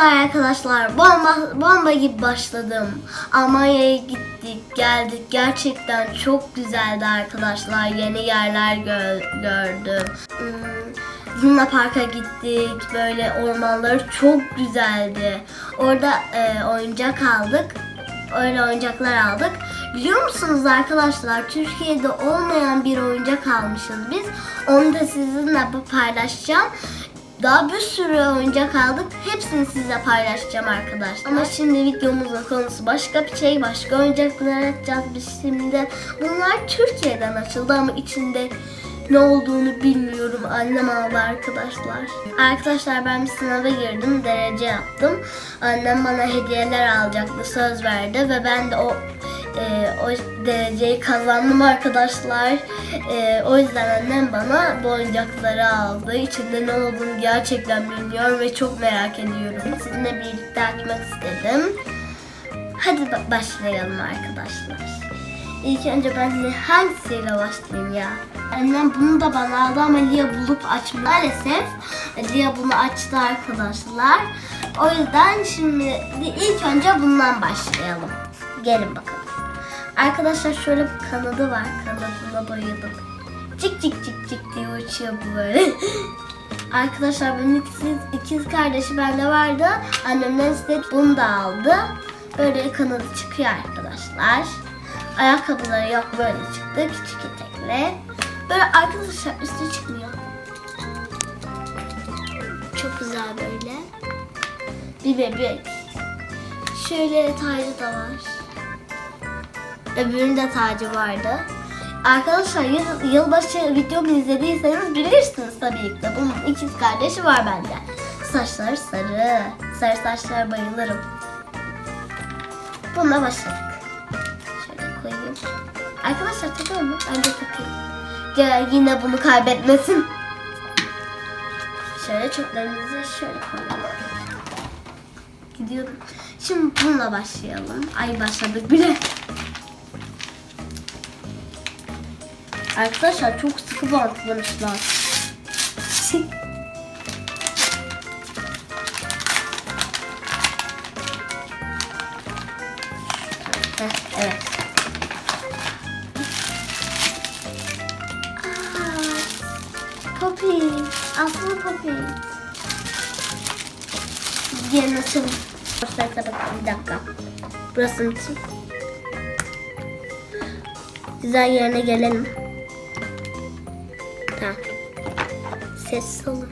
Merhabalar arkadaşlar. Bomba bomba gibi başladım. Almanya'ya gittik, geldik. Gerçekten çok güzeldi arkadaşlar. Yeni yerler gö- gördüm. Hmm, Park'a gittik. Böyle ormanları çok güzeldi. Orada e, oyuncak aldık. Öyle oyuncaklar aldık. Biliyor musunuz arkadaşlar Türkiye'de olmayan bir oyuncak almışız biz. Onu da sizinle paylaşacağım. Daha bir sürü oyuncak aldık. Hepsini size paylaşacağım arkadaşlar. Ama şimdi videomuzun konusu başka bir şey. Başka oyuncaklar açacağız biz şimdi. Bunlar Türkiye'den açıldı ama içinde ne olduğunu bilmiyorum. Annem aldı arkadaşlar. Arkadaşlar ben bir sınava girdim. Derece yaptım. Annem bana hediyeler alacaktı. Söz verdi ve ben de o e, o dereceyi kazandım arkadaşlar. E, o yüzden annem bana bu oyuncakları aldı. İçinde ne olduğunu gerçekten bilmiyorum ve çok merak ediyorum. Sizinle birlikte açmak istedim. Hadi ba- başlayalım arkadaşlar. İlk önce ben hangisiyle başlayayım ya? Annem bunu da bana aldı ama Lia bulup açmadı. Maalesef Lia bunu açtı arkadaşlar. O yüzden şimdi ilk önce bundan başlayalım. Gelin bakalım. Arkadaşlar şöyle bir kanadı var. Kanadına bayıldım. Cik cik cik cik diye uçuyor bu böyle. Arkadaşlar benim ikiz, ikiz kardeşi bende vardı. Annemden istedi bunu da aldı. Böyle kanadı çıkıyor arkadaşlar. Ayakkabıları yok böyle çıktı küçük etekle. Böyle arkadaşlar üstü çıkmıyor. Çok güzel böyle. Bir bebek. Şöyle tacı da var. Öbüründe tacı vardı. Arkadaşlar yıl, yılbaşı videomu izlediyseniz bilirsiniz tabii ki de. Bunun ikiz kardeşi var bende. Saçları sarı. Sarı saçlara bayılırım. Bununla başladık. Şöyle koyayım. Arkadaşlar takıyor mu? Bence takayım. Ya yine bunu kaybetmesin. Şöyle çöplerimizi şöyle koyalım. Gidiyorum. Şimdi bununla başlayalım. Ay başladık bile. Arkadaşlar çok sıkı bantlamışlar. Evet. Poppy. Aslında Poppy. Arkadaşlar bakın bir dakika. Burasının için. Güzel yerine gelelim. Tamam. Ses olun.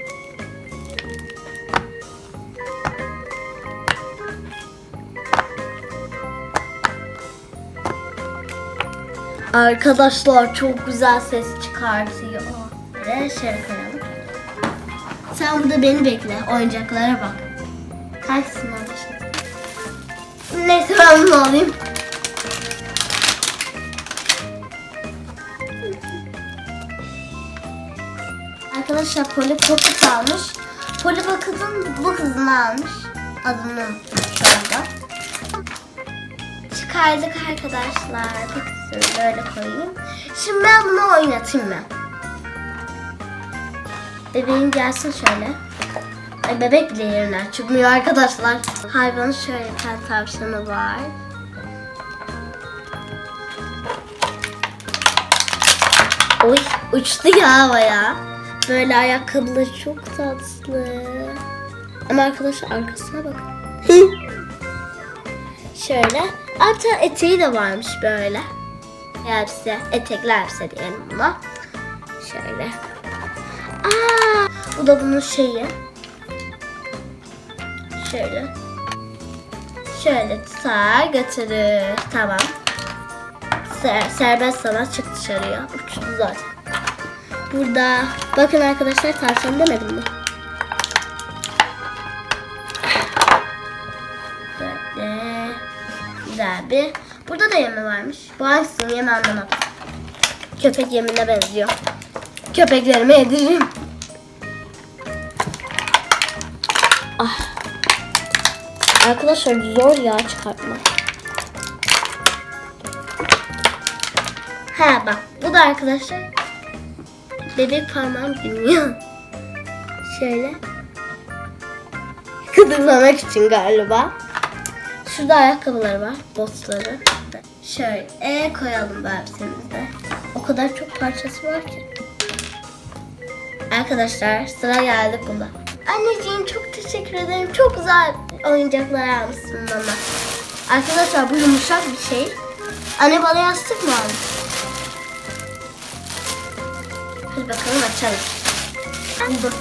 Arkadaşlar çok güzel ses çıkartıyor. Ve şöyle koyalım. Sen burada beni bekle. Oyuncaklara bak. Hangisinden başlayalım? Neyse ben bunu alayım. Arkadaşlar Poli Pocket almış. Poli Pocket'ın bu kızını almış. Adını şu anda. Çıkardık arkadaşlar. Pocket'ını böyle koyayım. Şimdi ben bunu oynatayım ben. Bebeğim gelsin şöyle. Ay bebek bile yerinden çıkmıyor arkadaşlar. Hayvanın şöyle bir tavşanı var. Oy uçtu ya havaya. Böyle ayakkabıları çok tatlı. Ama arkadaşlar arkasına bakın. şöyle. Hatta eteği de varmış böyle. Elbise, etekli elbise diyelim buna. Şöyle. Aa, bu da bunun şeyi. Şöyle. Şöyle tutar götürür. Tamam. Ser, serbest sana çık dışarıya. Uçtu zaten. Burada bakın arkadaşlar tavşan demedim mi? Böyle güzel bir. Burada da yemi varmış. Bu hangisinin yemi anlamadım. Köpek yemine benziyor. Köpeklerime yedireyim. Ah. Arkadaşlar zor ya çıkartmak. Ha bak bu da arkadaşlar bebek parmağım bilmiyor. Şöyle. Gıdıklamak için galiba. Şurada ayakkabıları var. Botları. Şöyle e koyalım bu elbisemizde. O kadar çok parçası var ki. Arkadaşlar sıra geldi buna. Anneciğim çok teşekkür ederim. Çok güzel oyuncaklar almışsın bana. Arkadaşlar bu yumuşak bir şey. Anne bana yastık mı almış? Hadi bakalım açalım. Buldum.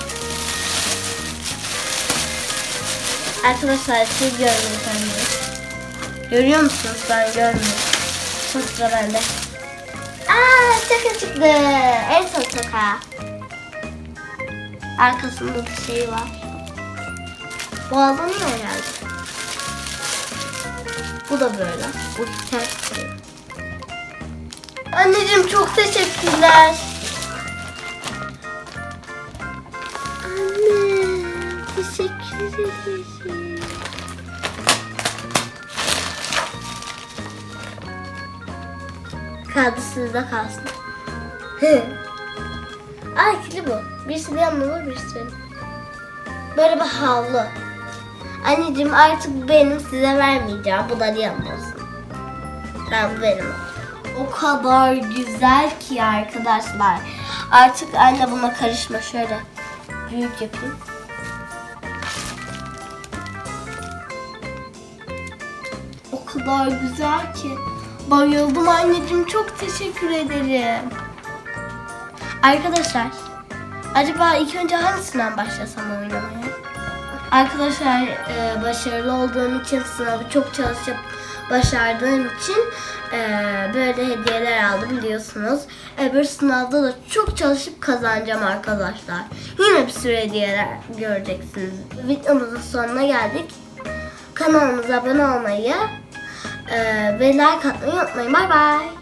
Arkadaşlar siz görmüyorsunuz bence. Görüyor musunuz? Ben görmüyorum. Son sıra bende. Aa şaka çıktı. En son şaka. Arkasında bir şey var. Boğazlanıyor herhalde. Bu da böyle. Bu ters. Anneciğim çok teşekkürler. Ederim. Kaldı sizde kalsın. Ay ikili bu. Birisi bir yanında birisi benim. Böyle bir havlu. Anneciğim artık benim size vermeyeceğim. Bu da yanında olsun. Tamam benim. O kadar güzel ki arkadaşlar. Artık anne buna karışma şöyle. Büyük yapayım. Kadar güzel ki. Bayıldım anneciğim. Çok teşekkür ederim. Arkadaşlar, acaba ilk önce hangisinden başlasam oynamaya? Arkadaşlar, e, başarılı olduğum için sınavı çok çalışıp başardığım için e, böyle hediyeler aldım biliyorsunuz. Öbür sınavda da çok çalışıp kazanacağım arkadaşlar. Yine bir sürü hediyeler göreceksiniz. Videomuzun sonuna geldik. Kanalımıza abone olmayı ve like atmayı unutmayın. Bay bay.